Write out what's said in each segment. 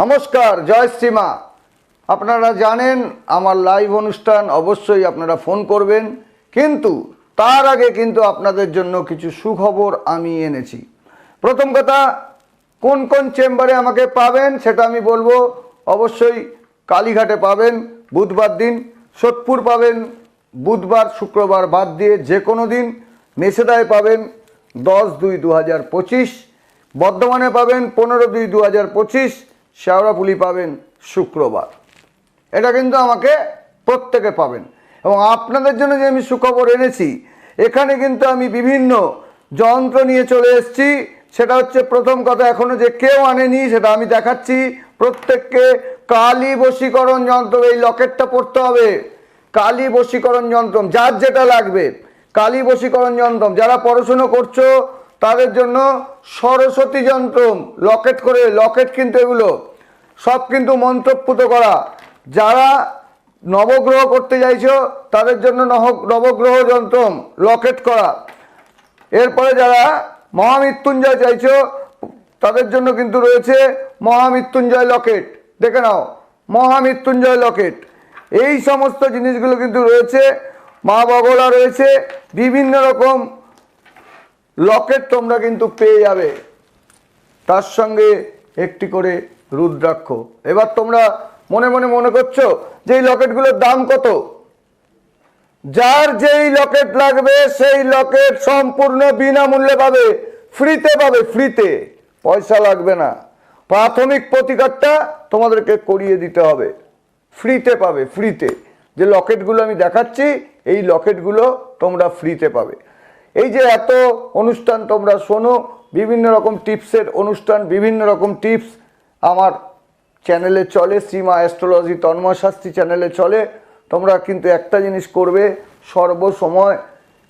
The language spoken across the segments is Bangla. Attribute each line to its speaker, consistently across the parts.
Speaker 1: নমস্কার, জয় শ্রীমা। আপনারা জানেন, আমার লাইভ অনুষ্ঠান অবশ্যই আপনারা ফোন করবেন, কিন্তু তার আগে কিন্তু আপনাদের জন্য কিছু সুখবর আমি এনেছি। প্রথম কথা, কোন কোন চেম্বারে আমাকে পাবেন সেটা আমি বলব, অবশ্যই কালীঘাটে পাবেন, বুধবার দিন, সোদপুর পাবেন, বুধবার, শুক্রবার বাদ দিয়ে যে কোনো দিন মেসেদায় পাবেন দশ দুই দু হাজার পঁচিশ, বর্ধমানে পাবেন পনেরো দুই দু হাজার পঁচিশ শেওড়াপুলি পাবেন শুক্রবার। এটা কিন্তু আমাকে প্রত্যেকে পাবেন। এবং আপনাদের জন্য যে আমি সুখবর এনেছি, এখানে কিন্তু আমি বিভিন্ন যন্ত্র নিয়ে চলে এসেছি। সেটা হচ্ছে প্রথম কথা এখনও যে কেউ আনেনি, সেটা আমি দেখাচ্ছি। প্রত্যেককে কালী বশীকরণ যন্ত্র, এই লকেটটা পড়তে হবে। কালী বশীকরণ যন্ত্র, যার যেটা লাগবে, কালী বশীকরণ যন্ত্র। যারা পড়াশুনো করছ তাদের জন্য সরস্বতী যন্ত্র, লকেট করে, লকেট কিন্তু এগুলো, সব কিন্তু মন্ত্রপুত করা। যারা নবগ্রহ করতে চাইছো, তাদের জন্য নবগ্রহ যন্ত্র, লকেট করা। এরপরে যারা মহামৃত্যুঞ্জয় চাইছ, তাদের জন্য কিন্তু রয়েছে মহামৃত্যুঞ্জয় লকেট। দেখে নাও, মহামৃত্যুঞ্জয় লকেট। এই সমস্ত জিনিসগুলো কিন্তু রয়েছে, মা বগলা রয়েছে, বিভিন্ন রকম লকেট তোমরা কিন্তু পেয়ে যাবে। তার সঙ্গে একটি করে রুদ্রাক্ষ। এবার তোমরা মনে মনে মনে করছ যে এই লকেটগুলোর দাম কত? যার যেই লকেট লাগবে সেই লকেট সম্পূর্ণ বিনামূল্যে পাবে। ফ্রিতে পাবে, ফ্রিতে। পয়সা লাগবে না। প্রাথমিক প্রতিকারটা তোমাদেরকে করিয়ে দিতে হবে। ফ্রিতে পাবে, ফ্রিতে। যে লকেটগুলো আমি দেখাচ্ছি, এই লকেটগুলো তোমরা ফ্রিতে পাবে। এই যে এত অনুষ্ঠান তোমরা শোনো, বিভিন্ন রকম টিপসের অনুষ্ঠান, বিভিন্ন রকম টিপস আমার চ্যানেলে চলে শ্রীমা অ্যাস্ট্রোলজি তন্ময় শাস্ত্রী চ্যানেলে চলে। তোমরা কিন্তু একটা জিনিস করবে, সর্বসময়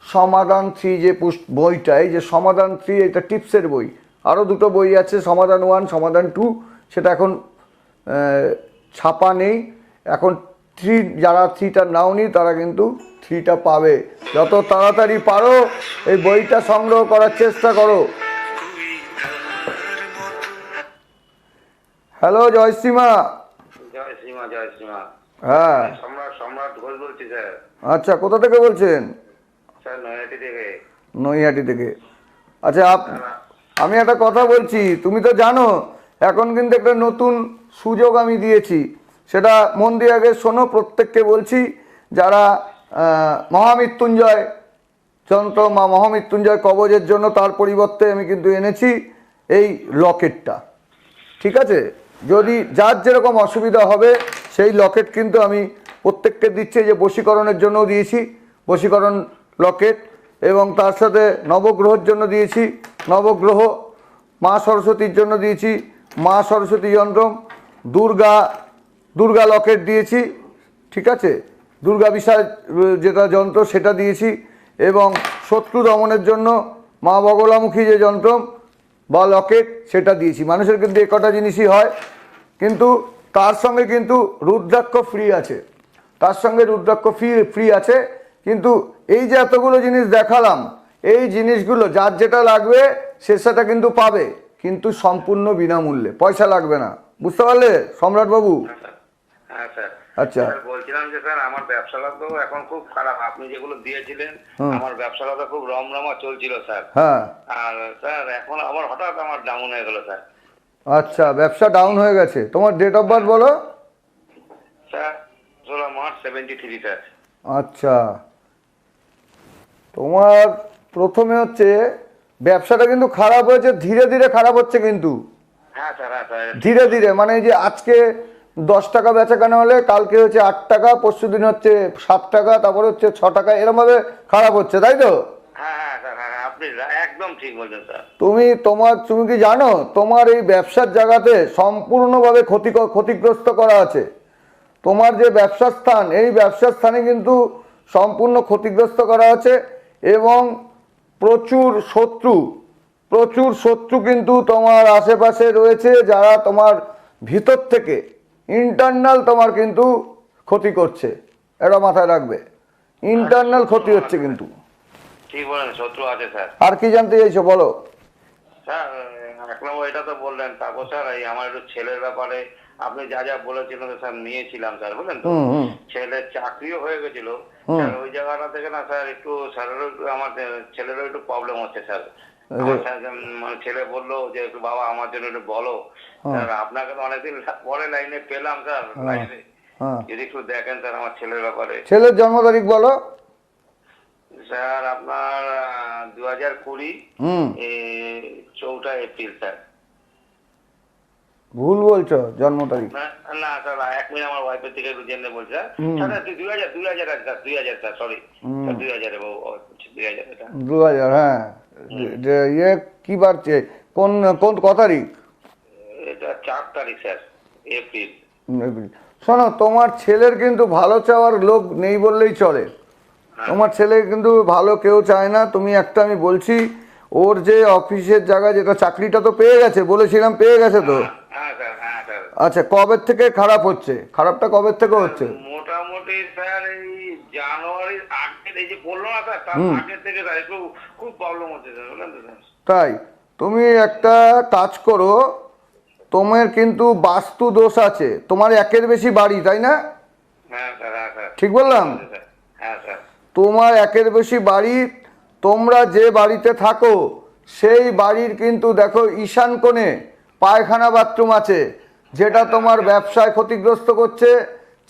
Speaker 1: সমাধান থ্রি যে বইটা, এই যে সমাধান থ্রি, এটা টিপসের বই। আরও দুটো বই আছে, সমাধান ওয়ান, সমাধান টু, সেটা এখন ছাপা নেই। এখন থ্রি, যারা থ্রিটা নাও নাওনি, তারা কিন্তু থ্রিটা পাবে। যত তাড়াতাড়ি পারো এই বইটা সংগ্রহ করার চেষ্টা করো। হ্যালো জয়শ্রীমা
Speaker 2: জয় শ্রীমা
Speaker 1: হ্যাঁ।
Speaker 2: সম্রাট সম্রাট ঘোষ বলছি স্যার।
Speaker 1: আচ্ছা কোথা থেকে বলছেন?
Speaker 2: স্যার নয়াটি থেকে।
Speaker 1: নৈহাটি থেকে। আচ্ছা আপ আমি একটা কথা বলছি তুমি তো জানো এখন কিন্তু একটা নতুন সুযোগ আমি দিয়েছি। সেটা মন দিয়ে আগে শোনো প্রত্যেককে বলছি যারা মহামৃত্যুঞ্জয় যন্ত্র মা মহামৃত্যুঞ্জয় কবজের জন্য তার পরিবর্তে আমি কিন্তু এনেছি এই লকেটটা। ঠিক আছে? যদি যার যেরকম অসুবিধা হবে, সেই লকেট কিন্তু আমি প্রত্যেককে দিচ্ছি যে বশীকরণের জন্যও দিয়েছি, বশীকরণ লকেট এবং তার সাথে নবগ্রহের জন্য দিয়েছি, নবগ্রহ, মা সরস্বতীর জন্য দিয়েছি, মা সরস্বতী যন্ত্র দুর্গা দুর্গা লকেট দিয়েছি, ঠিক আছে? দুর্গা বিষয় যেটা যন্ত্র, সেটা দিয়েছি। এবং শত্রু দমনের জন্য মা বগলামুখী যে যন্ত্র বা লকেট, সেটা দিয়েছি। মানুষের কিন্তু এ কটা জিনিসই হয়। কিন্তু তার সঙ্গে কিন্তু রুদ্রাক্ষ ফ্রি আছে। তার সঙ্গে রুদ্রাক্ষ ফ্রি ফ্রি আছে। কিন্তু এই যে এতগুলো জিনিস দেখালাম, এই জিনিসগুলো যার যেটা লাগবে, সে সেটা কিন্তু পাবে। কিন্তু সম্পূর্ণ বিনামূল্যে। পয়সা লাগবে না। বুঝতে পারলে, সম্রাটবাবু?
Speaker 2: হ্যাঁ স্যার।
Speaker 1: আচ্ছা।
Speaker 2: বলছিলাম যে স্যার আমার ব্যবসাটা তো এখন খুব খারাপ। আপনি যেগুলো দিয়েছিলেন আমার ব্যবসাটা তো খুব রমরমা চলছিল স্যার।
Speaker 1: হ্যাঁ।
Speaker 2: আর স্যার এখন আবার হঠাৎ আমার ডাউন হয়ে গেল স্যার।
Speaker 1: আচ্ছা ব্যবসা ডাউন হয়ে গেছে। তোমার ডেট অফ বার্থ বলো।
Speaker 2: স্যার ষোলো মার্চ সেভেন্টি থ্রি স্যার।
Speaker 1: আচ্ছা। তোমার প্রথমে হচ্ছে ব্যবসাটা কিন্তু খারাপ হয়েছে ধীরে ধীরে খারাপ হচ্ছে কিন্তু।
Speaker 2: হ্যাঁ স্যার হ্যাঁ
Speaker 1: ধীরে ধীরে মানে যে আজকে দশ টাকা বেচা কেনা হলে কালকে হচ্ছে আট টাকা পরশু দিন হচ্ছে সাত টাকা তারপরে হচ্ছে ছ টাকা এরমভাবে খারাপ হচ্ছে তাই তো?
Speaker 2: হ্যাঁ হ্যাঁ হ্যাঁ
Speaker 1: তুমি তোমার তুমি কি জানো তোমার এই ব্যবসার জায়গাতে সম্পূর্ণভাবে ক্ষতি ক্ষতিগ্রস্ত করা আছে। তোমার যে ব্যবসার স্থান এই ব্যবসার স্থানে কিন্তু সম্পূর্ণ ক্ষতিগ্রস্ত করা আছে এবং প্রচুর শত্রু প্রচুর শত্রু কিন্তু তোমার আশেপাশে রয়েছে যারা তোমার ভিতর থেকে ইন্টারনাল তোমার কিন্তু ক্ষতি করছে। এটা মাথায় রাখবে। ইন্টারনাল ক্ষতি হচ্ছে কিন্তু।
Speaker 2: ঠিক বলেন শত্রু আছে স্যার।
Speaker 1: আর কি জানতে চাইছো বলো?
Speaker 2: স্যার এক নম্বর এটা তো বললেন তারপর স্যার এই আমার একটু ছেলের ব্যাপারে আপনি যা যা বলেছিলেন স্যার নিয়েছিলাম স্যার বুঝলেন তো? ছেলের চাকরিও হয়ে গেছিল। ওই জায়গাটা থেকে না স্যার একটু স্যারেরও একটু আমার ছেলেরও একটু প্রবলেম হচ্ছে স্যার। মানে ছেলে বলল যে একটু বাবা আমার জন্য একটু বলো। আপনাকে তো অনেকদিন পরে লাইনে পেলাম স্যার লাইনে।
Speaker 1: হ্যাঁ।
Speaker 2: যদি একটু দেখেন স্যার আমার ছেলের ব্যাপারে।
Speaker 1: ছেলের জন্ম তারিখ বলো।
Speaker 2: স্যার আপনার দু হাজার কুড়ি চৌঠা এপ্রিল স্যার।
Speaker 1: ভুল বলছো জন্ম তারিখ।
Speaker 2: না না স্যার এক মিনিট আমার ওয়াইফের থেকে একটু জেনে বলছি স্যার। দুই হাজার দুই হাজার স্যার দুই হাজার স্যার সরি। দুই হাজারে দুই হাজার
Speaker 1: হ্যাঁ। ইয়ে কি বাড়ছে কোন কোন ক তারিখ?
Speaker 2: এটা চার তারিখ স্যার এপ্রিল।
Speaker 1: শোনো তোমার ছেলের কিন্তু ভালো চাওয়ার লোক নেই বললেই চলে। তোমার ছেলে কিন্তু ভালো কেউ চায় না। তুমি একটা আমি বলছি ওর যে অফিসের জায়গা যেটা চাকরিটা তো পেয়ে গেছে বলেছিলাম পেয়ে গেছে তো।
Speaker 2: হ্যাঁ হ্যাঁ
Speaker 1: আচ্ছা কবে থেকে খারাপ হচ্ছে? খারাপটা কবে থেকে হচ্ছে?
Speaker 2: মোটামুটি স্যার এই এই যে বলল না স্যার তার। আগে থেকে স্যার একটু খুব প্রবলেম হচ্ছে স্যার বুঝলেন তো স্যার
Speaker 1: তাই তুমি একটা কাজ করো তোমার কিন্তু বাস্তু দোষ আছে তোমার একের বেশি বাড়ি তাই না?
Speaker 2: হ্যাঁ হ্যাঁ
Speaker 1: ঠিক বললাম?
Speaker 2: হ্যাঁ
Speaker 1: তোমার একের বেশি বাড়ি তোমরা যে বাড়িতে থাকো সেই বাড়ির কিন্তু দেখো ঈশান কোণে পায়খানা বাথরুম আছে যেটা তোমার ব্যবসায় ক্ষতিগ্রস্ত করছে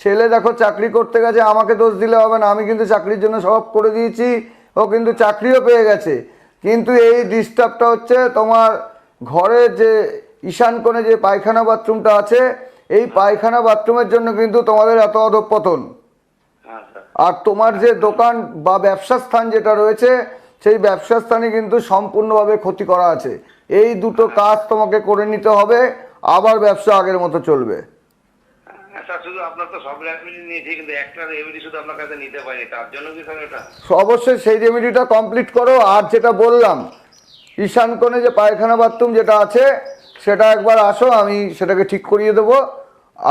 Speaker 1: ছেলে দেখো চাকরি করতে গেছে আমাকে দোষ দিলে হবে না আমি কিন্তু চাকরির জন্য সব করে দিয়েছি ও কিন্তু চাকরিও পেয়ে গেছে। কিন্তু এই ডিস্টার্বটা হচ্ছে তোমার ঘরের যে ঈশান কোণে যে পায়খানা বাথরুমটা আছে এই পায়খানা বাথরুমের জন্য কিন্তু তোমাদের এত অধঃপতন।
Speaker 2: হ্যাঁ।
Speaker 1: আর তোমার যে দোকান বা ব্যবসা স্থান যেটা রয়েছে সেই ব্যবসা স্থানে কিন্তু সম্পূর্ণভাবে ক্ষতি করা আছে। এই দুটো কাজ তোমাকে করে নিতে হবে আবার ব্যবসা আগের মতো চলবে।
Speaker 2: স্যার শুধু আপনার তো সব রেমেডি নিয়েছি কিন্তু একটা রেমেডি শুধু আপনার কাছে নিতে পারিনি তার জন্য কি স্যার এটা?
Speaker 1: অবশ্যই সেই রেমেডিটা কমপ্লিট করো আর যেটা বললাম ঈশান কোণে যে পায়খানা বাথরুম যেটা আছে সেটা একবার আসো আমি সেটাকে ঠিক করিয়ে দেবো।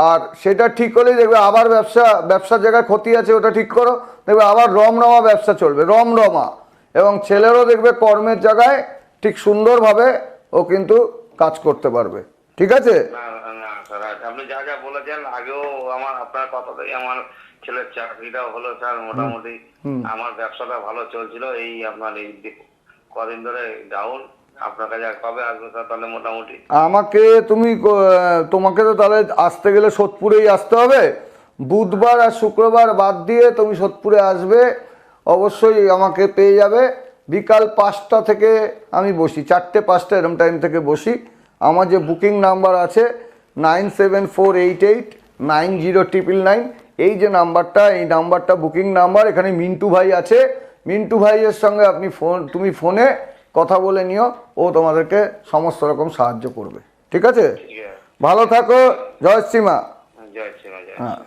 Speaker 1: আর সেটা ঠিক করলেই দেখবে আবার ব্যবসা ব্যবসার জায়গায় ক্ষতি আছে ওটা ঠিক করো। দেখবে আবার রমরমা ব্যবসা চলবে রমরমা। এবং ছেলেরও দেখবে কর্মের জায়গায় ঠিক সুন্দরভাবে ও কিন্তু কাজ করতে পারবে। ঠিক আছে?
Speaker 2: স্যার আপনি যা যা বলেছেন আগেও আমার আপনার কথা কথাতেই আমার ছেলের চাকরিটাও হলো স্যার মোটামুটি আমার ব্যবসাটা ভালো চলছিল। এই আপনার এই কদিন ধরে ডাউন আপনার কাছে কবে আসবে স্যার তাহলে মোটামুটি?
Speaker 1: আমাকে তুমি তোমাকে তো তাহলে আসতে গেলে সোদপুরেই আসতে হবে। বুধবার আর শুক্রবার বাদ দিয়ে তুমি সোদপুরে আসবে। অবশ্যই আমাকে পেয়ে যাবে। বিকাল পাঁচটা থেকে আমি বসি চারটে পাঁচটা এরম টাইম থেকে বসি। আমার যে বুকিং নাম্বার আছে nine seven four eight eight nine zero triple nine এই যে নাম্বারটা এই নাম্বারটা বুকিং নাম্বার এখানে মিন্টু ভাই আছে। মিন্টু ভাইয়ের সঙ্গে আপনি ফোন তুমি ফোনে কথা বলে নিও ও তোমাদেরকে সমস্ত রকম সাহায্য করবে। ঠিক আছে? ভালো থাকো
Speaker 2: জয় শ্রীমা।
Speaker 1: হ্যাঁ।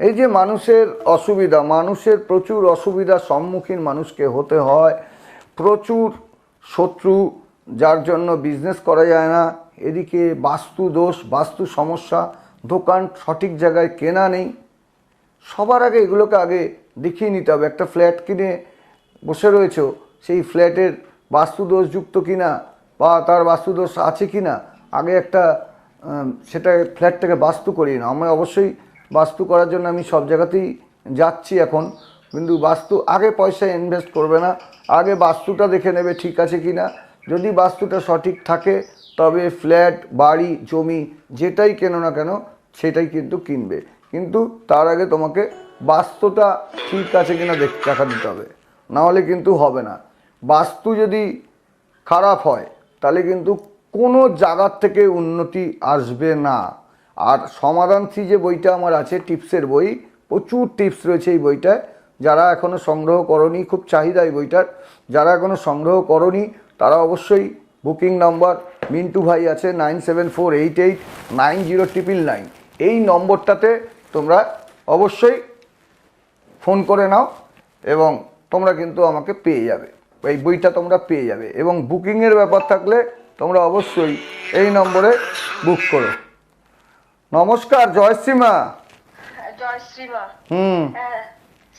Speaker 1: এই যে মানুষের অসুবিধা মানুষের প্রচুর অসুবিধার সম্মুখীন মানুষকে হতে হয়। প্রচুর শত্রু যার জন্য বিজনেস করা যায় না। এদিকে বাস্তু দোষ, বাস্তু সমস্যা, দোকান সঠিক জায়গায় কেনা নেই। সবার আগে এগুলোকে আগে দেখিয়ে নিতে হবে। একটা ফ্ল্যাট কিনে বসে রয়েছো, সেই ফ্ল্যাটের বাস্তুদোষযুক্ত কিনা বা তার বাস্তুদোষ আছে কিনা, আগে একটা সেটা ফ্ল্যাটটাকে বাস্তু করিয়ে না আমরা অবশ্যই বাস্তু করার জন্য আমি সব জায়গাতেই যাচ্ছি এখন, কিন্তু বাস্তু, আগে পয়সা ইনভেস্ট করবে না। আগে বাস্তুটা দেখে নেবে ঠিক আছে কি না যদি বাস্তুটা সঠিক থাকে তবে ফ্ল্যাট, বাড়ি, জমি, যেটাই কেনো না কেন, সেটাই কিন্তু কিনবে। কিন্তু তার আগে তোমাকে বাস্তুটা ঠিক আছে কিনা দেখ, দেখা দিতে হবে। নাহলে কিন্তু হবে না। বাস্তু যদি খারাপ হয়, তাহলে কিন্তু কোনো জায়গার থেকে উন্নতি আসবে না। আর সমাধান থ্রি যে বইটা আমার আছে, টিপসের বই, প্রচুর টিপস রয়েছে এই বইটায়। যারা এখনও সংগ্রহ করনি, খুব চাহিদা এই বইটার। যারা এখনও সংগ্রহ করনি, তারা অবশ্যই বুকিং নাম্বার মিন্টু ভাই আছে nine seven four eight eight nine zero triple nine এই নম্বরটাতে তোমরা অবশ্যই ফোন করে নাও এবং তোমরা কিন্তু আমাকে পেয়ে যাবে। এই বইটা তোমরা পেয়ে যাবে এবং বুকিংয়ের ব্যাপার থাকলে তোমরা অবশ্যই এই নম্বরে বুক করো। নমস্কার জয়শ্রীমা
Speaker 3: জয় শ্রীমা
Speaker 1: হুম।
Speaker 3: হ্যাঁ।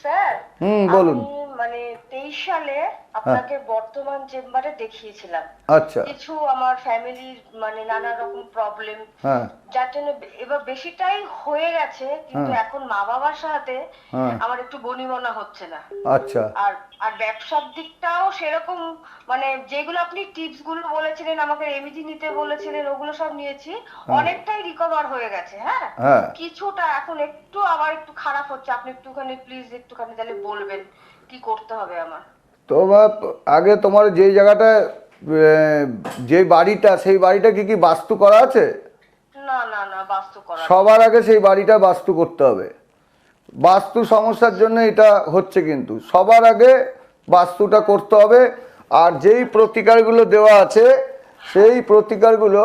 Speaker 3: স্যার
Speaker 1: হুম, বলুন।
Speaker 3: মানে তেইশ সালে আপনাকে বর্তমান চেম্বারে দেখিয়েছিলাম।
Speaker 1: আচ্ছা।
Speaker 3: কিছু আমার ফ্যামিলির মানে নানা রকম প্রবলেম
Speaker 1: হ্যাঁ।
Speaker 3: যার জন্য এবার বেশিটাই হয়ে গেছে কিন্তু এখন মা বাবার সাথে
Speaker 1: হ্যাঁ।
Speaker 3: আমার একটু হচ্ছে না।
Speaker 1: আচ্ছা।
Speaker 3: আর আর ব্যবসার দিকটাও সেরকম মানে যেগুলো আপনি টিপসগুলো বলেছিলেন আমাকে রেমিডি নিতে বলেছিলেন ওগুলো সব নিয়েছি অনেকটাই রিকভার হয়ে গেছে হ্যাঁ?
Speaker 1: হ্যাঁ।
Speaker 3: কিছুটা এখন একটু আবার একটু খারাপ হচ্ছে আপনি একটুখানি প্লিজ একটুখানি তাহলে বলবেন কি করতে হবে আমার?
Speaker 1: তোমার আগে তোমার যেই জায়গাটায় আহ, যে বাড়িটা সেই বাড়িটা কি কি বাস্তু করা আছে?
Speaker 3: না না না বাস্তু করা
Speaker 1: সবার আগে সেই বাড়িটা বাস্তু করতে হবে। বাস্তু সমস্যার জন্য এটা হচ্ছে কিন্তু সবার আগে বাস্তুটা করতে হবে আর যেই প্রতিকারগুলো দেওয়া আছে সেই প্রতিকারগুলো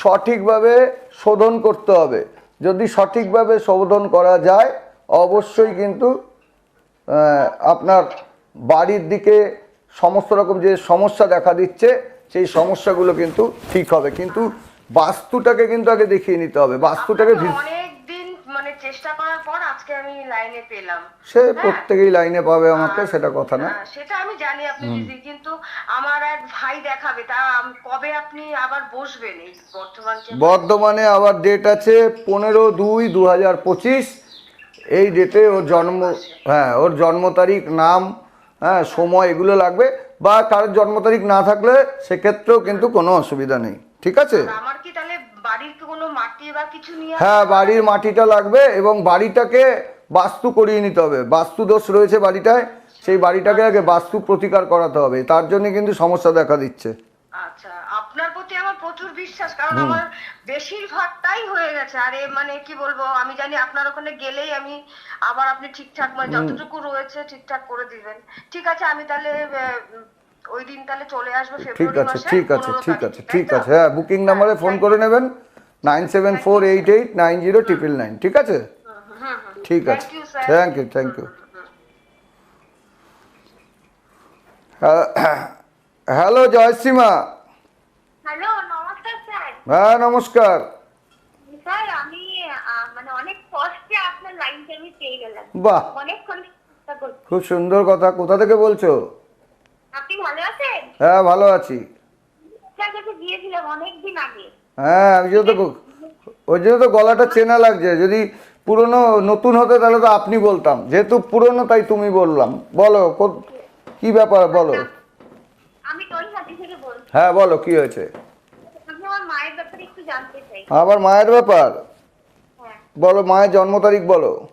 Speaker 1: সঠিকভাবে শোধন করতে হবে। যদি সঠিকভাবে শোধন করা যায় অবশ্যই কিন্তু আপনার বাড়ির দিকে সমস্ত রকম যে সমস্যা দেখা দিচ্ছে সেই সমস্যাগুলো কিন্তু ঠিক হবে। কিন্তু বাস্তুটাকে কিন্তু আগে দেখিয়ে নিতে হবে। বাস্তুটাকে
Speaker 3: মানে চেষ্টা করার পর আজকে আমি লাইনে পেলাম।
Speaker 1: সে প্রত্যেকেই লাইনে পাবে আমাকে সেটা কথা না।
Speaker 3: হ্যাঁ, সেটা আমি জানি আপনি বিজি কিন্তু আমার এক ভাই দেখাবে তা কবে আপনি আবার বসবেন এই বর্তমান
Speaker 1: বর্ধমানে আবার ডেট আছে পনেরো দুই দু হাজার পঁচিশ। এই ডেটে ওর জন্ম হ্যাঁ ওর জন্ম তারিখ নাম হ্যাঁ সময় এগুলো লাগবে বা কারোর জন্ম তারিখ না থাকলে সেক্ষেত্রেও কিন্তু কোনো অসুবিধা নেই। ঠিক আছে?
Speaker 3: আমার কি তাহলে বাড়ির কোনো মাটি বা কিছু নিয়ে
Speaker 1: হ্যাঁ বাড়ির মাটিটা লাগবে এবং বাড়িটাকে বাস্তু করিয়ে নিতে হবে। বাস্তু দোষ রয়েছে বাড়িটায় সেই বাড়িটাকে আগে বাস্তু প্রতিকার করাতে হবে। তার জন্য কিন্তু সমস্যা দেখা দিচ্ছে।
Speaker 3: আচ্ছা আপনার প্রতি আমার প্রচুর বিশ্বাস কারণ আমার বেশিরভাগটাই হয়ে গেছে আরে মানে কি বলব আমি জানি আপনার ওখানে গেলেই আমি আবার আপনি ঠিকঠাক মানে যতটুকু রয়েছে ঠিকঠাক করে দিবেন ঠিক আছে আমি তাহলে ওই দিন তাহলে চলে আসব
Speaker 1: ঠিক আছে ঠিক আছে ঠিক আছে ঠিক আছে হ্যাঁ বুকিং নাম্বারে ফোন করে নেবেন nine seven four eight eight nine zero triple nine ঠিক আছে। ঠিক আছে thank you thank you hello Joysima হ্যাঁ নমস্কার।
Speaker 4: স্যার আমি মানে অনেক কষ্টে আপনার লাইনটা আমি পেয়ে গেলাম।
Speaker 1: বাহ।
Speaker 4: অনেকক্ষণ
Speaker 1: খুব সুন্দর কথা। কোথা থেকে বলছো?
Speaker 4: আপনি ভালো আছেন?
Speaker 1: হ্যাঁ ভালো আছি।
Speaker 4: স্যার কাছে গিয়েছিলাম অনেকদিন আগে।
Speaker 1: হ্যাঁ আমি তো ওই জন্য তো গলাটা চেনা লাগছে। যদি পুরনো নতুন হতে তাহলে তো আপনি বলতাম। যেহেতু পুরনো তাই তুমি বললাম। বলো কো- ব্যাপার? বলো।
Speaker 4: আমি
Speaker 1: হ্যাঁ বলো কি হয়েছে
Speaker 4: আমি আমার মায়ের ব্যাপারে একটু জানতে চাই।
Speaker 1: আবার মায়ের ব্যাপার?
Speaker 4: হ্যাঁ।
Speaker 1: বলো মায়ের জন্ম তারিখ বলো।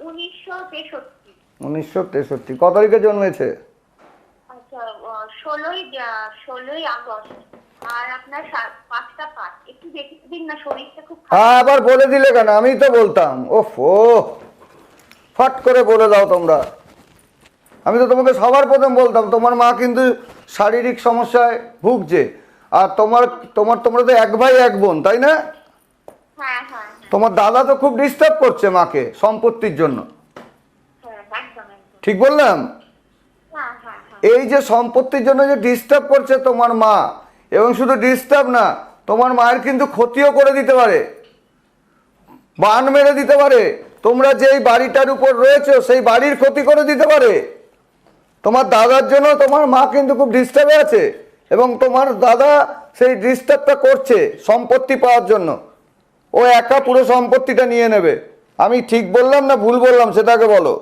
Speaker 4: উনিশশো তেষট্টি।
Speaker 1: উনিশশো তেষট্টি। ক তারিখে জন্মেছে?
Speaker 4: আচ্ছা।
Speaker 1: হ্যাঁ আবার বলে দিলে কেন? আমি তো বলতাম। ওফ ও ফট করে বলে দাও তোমরা। আমি তো তোমাকে সবার প্রথম বলতাম তোমার মা কিন্তু শারীরিক সমস্যায় ভুগছে। আর তোমার তোমার তোমরা তো এক ভাই এক বোন তাই না?
Speaker 4: হ্যাঁ হ্যাঁ
Speaker 1: তোমার দাদা তো খুব ডিস্টার্ব করছে মাকে সম্পত্তির জন্য।
Speaker 4: হ্যাঁ
Speaker 1: ঠিক বললাম?
Speaker 4: হ্যাঁ হ্যাঁ হ্যাঁ।
Speaker 1: এই যে সম্পত্তির জন্য যে ডিস্টার্ব করছে তোমার মা এবং শুধু ডিস্টার্ব না তোমার মায়ের কিন্তু ক্ষতিও করে দিতে পারে। বান মেরে দিতে পারে। তোমরা যেই বাড়িটার উপর রয়েছে সেই বাড়ির ক্ষতি করে দিতে পারে। তোমার দাদার জন্য তোমার মা কিন্তু খুব ডিস্টার্বে আছে। এবং তোমার দাদা সেই ডিস্টার্বটা করছে সম্পত্তি পাওয়ার জন্য। ও একা পুরো সম্পত্তিটা নিয়ে নেবে। আমি ঠিক বললাম না ভুল বললাম সেটাকে বলো?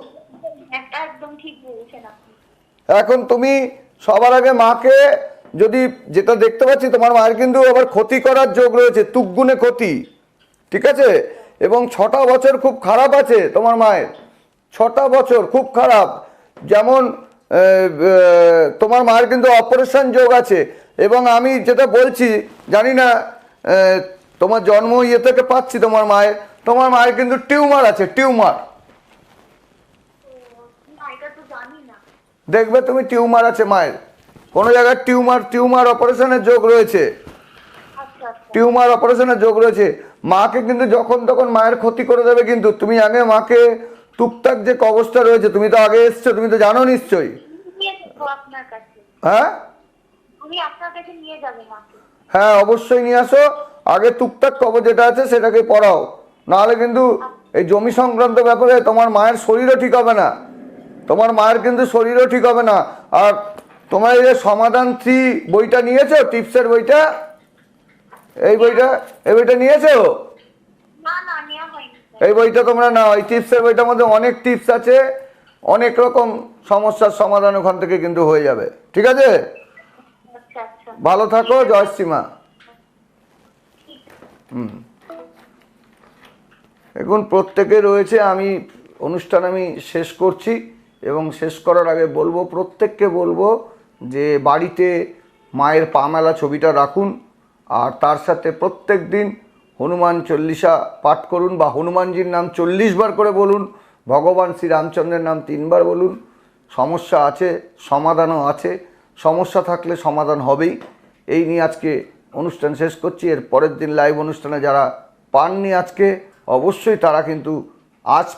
Speaker 1: এখন তুমি সবার আগে মাকে যদি যেটা দেখতে পাচ্ছি তোমার মায়ের কিন্তু আবার ক্ষতি করার যোগ রয়েছে তুকগুণে ক্ষতি। ঠিক আছে? এবং ছটা বছর খুব খারাপ আছে তোমার মায়ের। ছটা বছর খুব খারাপ। যেমন তোমার মায়ের কিন্তু অপারেশন যোগ আছে। এবং আমি যেটা বলছি, জানি না তোমার জন্ম ইয়ে থেকে পাচ্ছি তোমার মায়ের। তোমার মায়ের কিন্তু টিউমার আছে, টিউমার। দেখবে তুমি টিউমার আছে মায়ের। কোনো জায়গায় টিউমার টিউমার অপারেশনের যোগ রয়েছে। টিউমার অপারেশনের যোগ রয়েছে। মাকে কিন্তু যখন তখন মায়ের ক্ষতি করে দেবে কিন্তু। তুমি আগে মাকে টুকটাক যে কবচটা রয়েছে তুমি তো আগে এসছো তুমি তো জানো নিশ্চয়ই। হ্যাঁ? হ্যাঁ অবশ্যই নিয়ে আসো। আগে টুকটাক কবচ যেটা আছে সেটাকে পড়াও। নাহলে কিন্তু এই জমি সংক্রান্ত ব্যাপারে তোমার মায়ের শরীরও ঠিক হবে না। তোমার মায়ের কিন্তু শরীরও ঠিক হবে না। আর তোমার এই যে সমাধান থ্রি বইটা নিয়েছো টিপসের বইটা? এই বইটা এই বইটা নিয়েছো?
Speaker 4: না না
Speaker 1: এই বইটা তোমরা নাও। এই টিপসের বইটার মধ্যে অনেক টিপস আছে। অনেক রকম সমস্যার সমাধান ওখান থেকে কিন্তু হয়ে যাবে। ঠিক আছে? ভালো থাকো জয়শ্রীমা হুম। এখন প্রত্যেকে রয়েছে, আমি, অনুষ্ঠান আমি শেষ করছি এবং শেষ করার আগে বলব, প্রত্যেককে বলব যে বাড়িতে মায়ের পা মেলা ছবিটা রাখুন। আর তার সাথে প্রত্যেক দিন হনুমান চল্লিশা পাঠ করুন বা হনুমানজির নাম চল্লিশ বার করে বলুন, ভগবান শ্রীরামচন্দ্রের নাম তিনবার বলুন, সমস্যা আছে, সমাধানও আছে, সমস্যা থাকলে সমাধান হবেই। এই নিয়ে আজকে অনুষ্ঠান শেষ করছি, এর পরের দিন লাইভ অনুষ্ঠানে যারা পাননি আজকে, অবশ্যই তারা কিন্তু আজ